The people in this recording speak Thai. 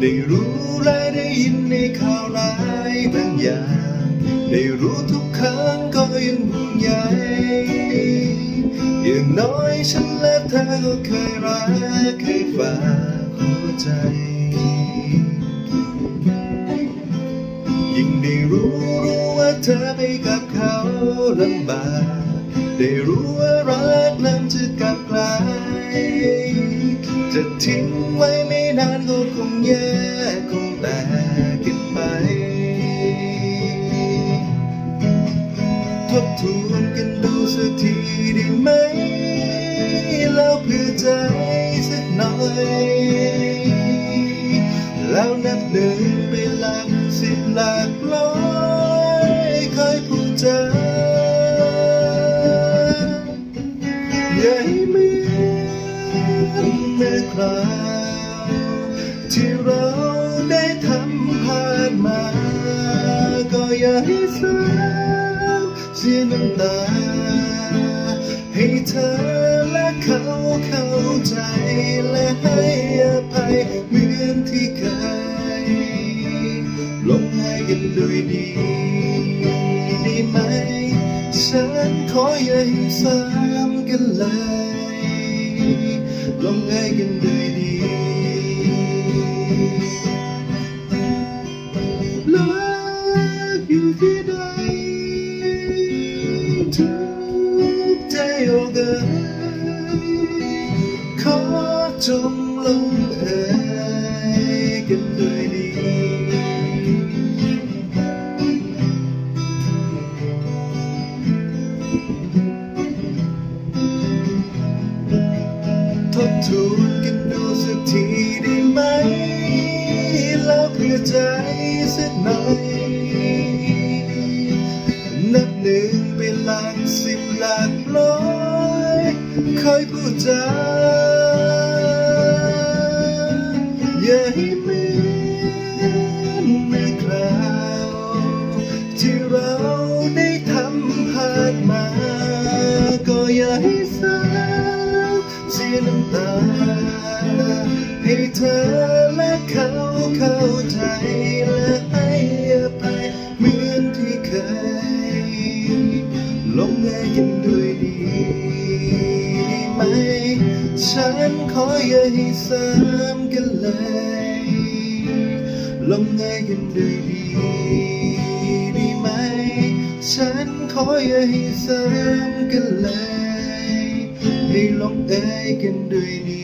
ได้รู้และได้ยินในข่าวร้ายบางอย่าง ได้รู้ทุกครั้งก็ยังห่วงใยอย่างน้อยฉันและเธอก็เคยรักเคยฝากหัวใจยิ่งได้รู้รู้ว่าเธอไปกับเขาลำบาก ได้รู้ว่ารักนั้นจะกลับกล จะทิ้งไว้ไม่นานก็คงแยกคงแตกกันไป ทบทวนกันดูสักทีได้ไหม แล้วเพื่อใจสักหน่อย แล้วนับหนึ่งไปหลักสิบหลักร้อยคอยพูดจาอ ราวที่เราได้ทำผ่านมา ก็อย่าให้เศร้าเสียน้ำตา ให้เธอและเขาเข้าใจและให้อภัยเหมือนที่เคยลงให้กันด้วยดีได้ไหม ฉันขออย่าให้ซ้ำกันเลย ลงให้กันด้วยดีรักอยู่ที่ใดทุกใจโอเกยขอจงลงเอยกันด้วยดี คอยพูดจาอย่าให้เหมือนเมื่อคราวที่เราได้ทำผ่านมา ก็อย่าให้เศร้าเสียน้ำตา ให้เธอและเขาเข้าใจและให้อภัยเหมือนที่เคยลงเอยกันด้วยดี ไหม ฉันขออย่าให้ซ้ำกันเลยลงเอยกันด้วยดีได้ไหม ฉันขออย่าให้ซ้ำกันเลย ให้ลงเอยกันด้วยดี